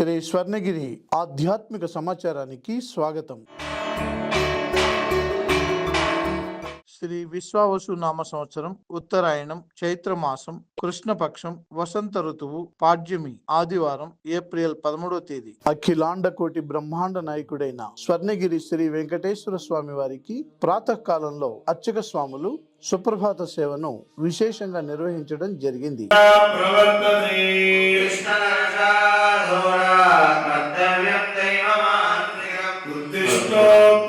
శ్రీ స్వర్ణగిరి ఆధ్యాత్మిక సమాచారానికి స్వాగతం శ్రీ విశ్వావసు నామ సంవత్సరం ఉత్తరాయణం చైత్రమాసం కృష్ణపక్షం వసంత ఋతువు పాడ్యమి ఆదివారం ఏప్రిల్ పదమూడవ తేదీ. అఖిలాండ కోటి బ్రహ్మాండ నాయకుడైన స్వర్ణగిరి శ్రీ వెంకటేశ్వర స్వామి వారికి ప్రాతకాలంలో అర్చక స్వాములు సుప్రభాత సేవను విశేషంగా నిర్వహించడం జరిగింది. ప్రవర్తతే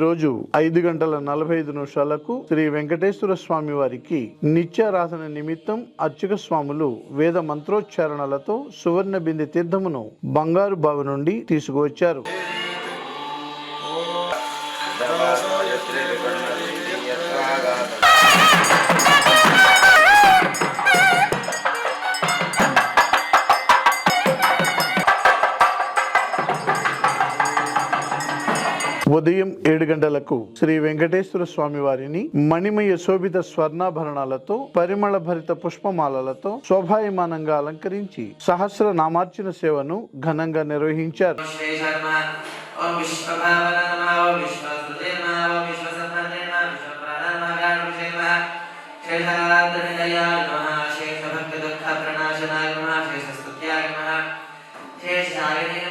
ఈరోజు రోజు ఐదు గంటల నలభై ఐదు నిమిషాలకు శ్రీ వెంకటేశ్వర స్వామి వారికి నిత్యారాధన నిమిత్తం అర్చక స్వాములు వేద మంత్రోచ్చారణలతో సువర్ణ బిందె తీర్థమును బంగారు బావి నుండి తీసుకువచ్చారు. ఉదయం ఏడు గంటలకు శ్రీ వెంకటేశ్వర స్వామి వారిని మణిమయ శోభిత స్వర్ణాభరణాలతో పరిమళ భరిత పుష్పమాలలతో శోభాయమానంగా అలంకరించి సహస్ర నామార్చన సేవను ఘనంగా నిర్వహించారు. శేషాయ విజయ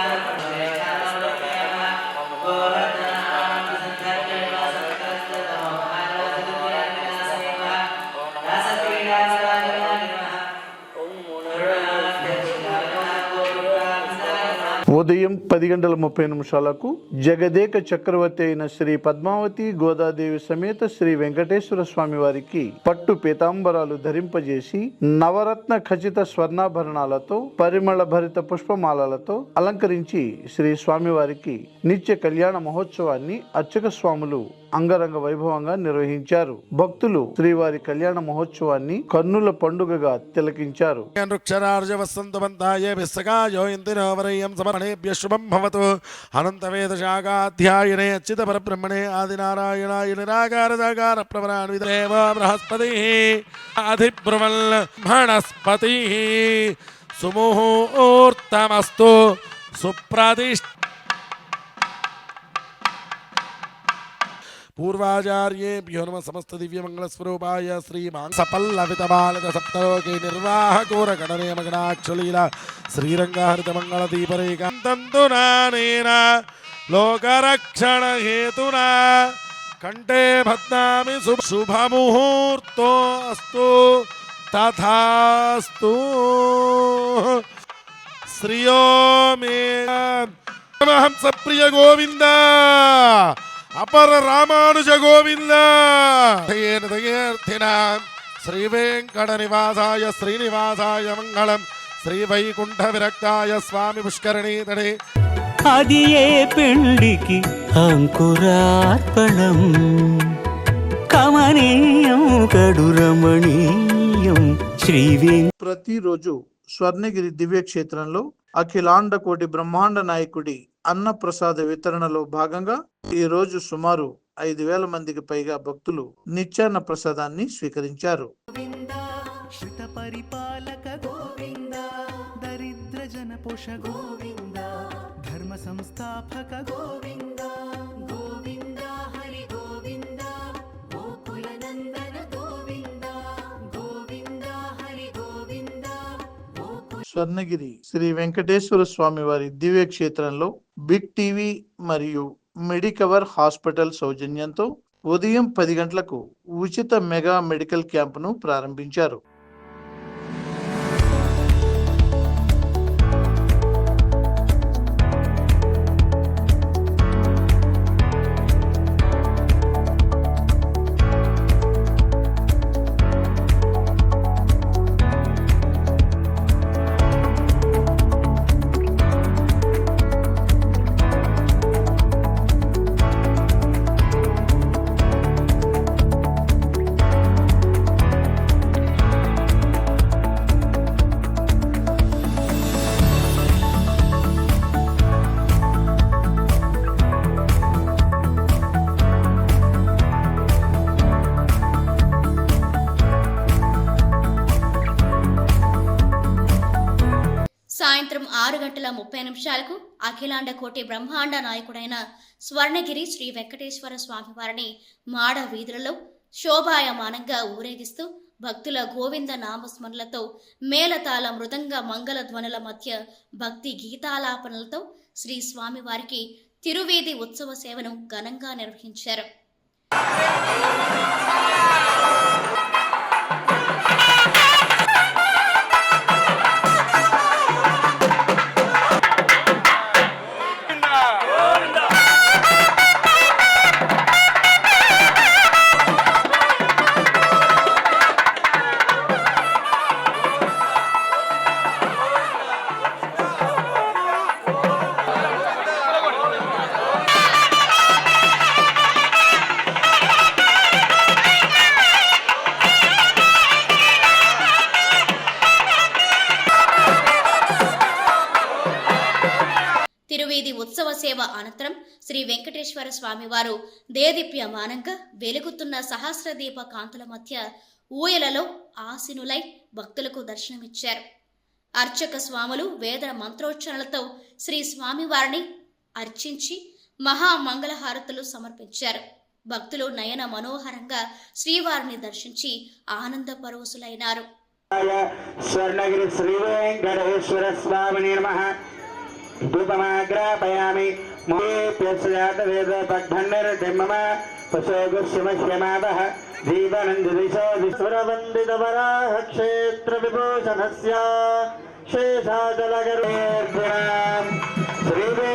ఉదయం పది గంటల ముప్పై నిమిషాలకు జగదేక చక్రవర్తి అయిన శ్రీ పద్మావతి గోదాదేవి సమేత శ్రీ వెంకటేశ్వర స్వామి వారికి పట్టు పీతాంబరాలు ధరింపజేసి నవరత్న ఖచ్చిత స్వర్ణాభరణాలతో పరిమళ భరిత పుష్పమాలలతో అలంకరించి శ్రీ స్వామివారికి నిత్య కళ్యాణ మహోత్సవాన్ని అర్చక స్వాములు అంగరంగ వైభవంగా నిర్వహించారు. భక్తులు శ్రీవారి కళ్యాణ మహోత్సవాన్ని కన్నుల పండుగగా తిలకించారు. వసంతవంతాయ విస్సకాయో ఇందినో వరయ్యం సమరణేభ్య శుభం భవతు. అనంతవేదశాఖాధ్యాయనే అచ్యుత పరబ్రహ్మణే ఆదినారాయణాయ నిరాకార సాకార ప్రవరాన్విదేవ బృహస్పతి అధిబ్రువల్ బృహస్పతి. సుముహూర్తమస్తు. సుప్రతిష్ఠ पूर्वाचार्येभ्यो नम समस्त दिव्य मंगल स्वरूपाय दिव्यमङ्गलस्वरूपाय सपल्लवित सपल्लवितबालद सप्तलोके निर्वाह गोर गणनेय मगनाक्षलील श्रीरंग हरित मंगल दीपरेखा तंतुनानेना लोक रक्षण हेतुना कंटे भद्नामि शुभ मुहूर्तो अस्तु, तथास्तु। श्रीयो मे हम सब प्रिय गोविंदा అపర రామానుజ గోవింద. దయేన దయేర్థిన శ్రీ వెంకట నివాసాయ శ్రీనివాసాయ మంగళం. శ్రీ వైకుంఠ విరక్తాయ స్వామి పుష్కరణీతడే. అది ఏ పెళ్ళికి అంకురార్పణం. కమనీయం కడు రమణీయం శ్రీ ప్రతిరోజు స్వర్ణగిరి దివ్య క్షేత్రంలో అఖిలాండ కోటి బ్రహ్మాండ నాయకుడి అన్న ప్రసాద వితరణలో భాగంగా ఈ రోజు సుమారు ఐదు వేల మందికి పైగా భక్తులు నిత్యాన్న ప్రసాదాన్ని స్వీకరించారు. దరిద్ర జన పోష గోవింద ధర్మ సంస్థాపక గోవింద స్వర్ణగిరి శ్రీ వెంకటేశ్వర స్వామి వారి దివ్య క్షేత్రంలో బిగ్ టీవీ మరియు మెడికవర్ హాస్పిటల్ సౌజన్యంతో ఉదయం పది గంటలకు ఉచిత మెగా మెడికల్ క్యాంపును ప్రారంభించారు. ముప్పై నిమిషాలకు అఖిలాండ కోటి బ్రహ్మాండ నాయకుడైన స్వర్ణగిరి శ్రీ వెంకటేశ్వర స్వామి వారిని మాడ వీధులలో శోభాయమానంగా ఊరేగిస్తూ భక్తుల గోవింద నామస్మరణలతో మేళతాళ మృదంగ మంగళ ధ్వనుల మధ్య భక్తి గీతాలాపనలతో శ్రీ స్వామివారికి తిరువీధి ఉత్సవ సేవను ఘనంగా నిర్వహించారు. శ్రీ వెంకటేశ్వర స్వామివారు దేదీప్యమానంగా వెలుగుతున్న సహస్రదీప కాంతుల మధ్య ఊయలలో ఆసినులై భక్తులకు దర్శనమిచ్చారు. అర్చక స్వాములు వేద మంత్రోచ్చరణలతో శ్రీ స్వామివారిని అర్చించి మహామంగళహారతులు సమర్పించారు. భక్తులు నయన మనోహరంగా శ్రీవారిని దర్శించి ఆనంద పరవశులైనారు స్వర్ణగిరి శ్రీ వెంకటేశ్వర స్వామి నమ. धूपमाग्रापयामि मुखेप्यस्यातवेदपठन्निर्धिमम पशोगुश्यमश्यमादः जीवनञ्जदिशो विश्वरवन्दितवराहक्षेत्रविभूषणस्य शेषाचलगरुणाम् श्रीवे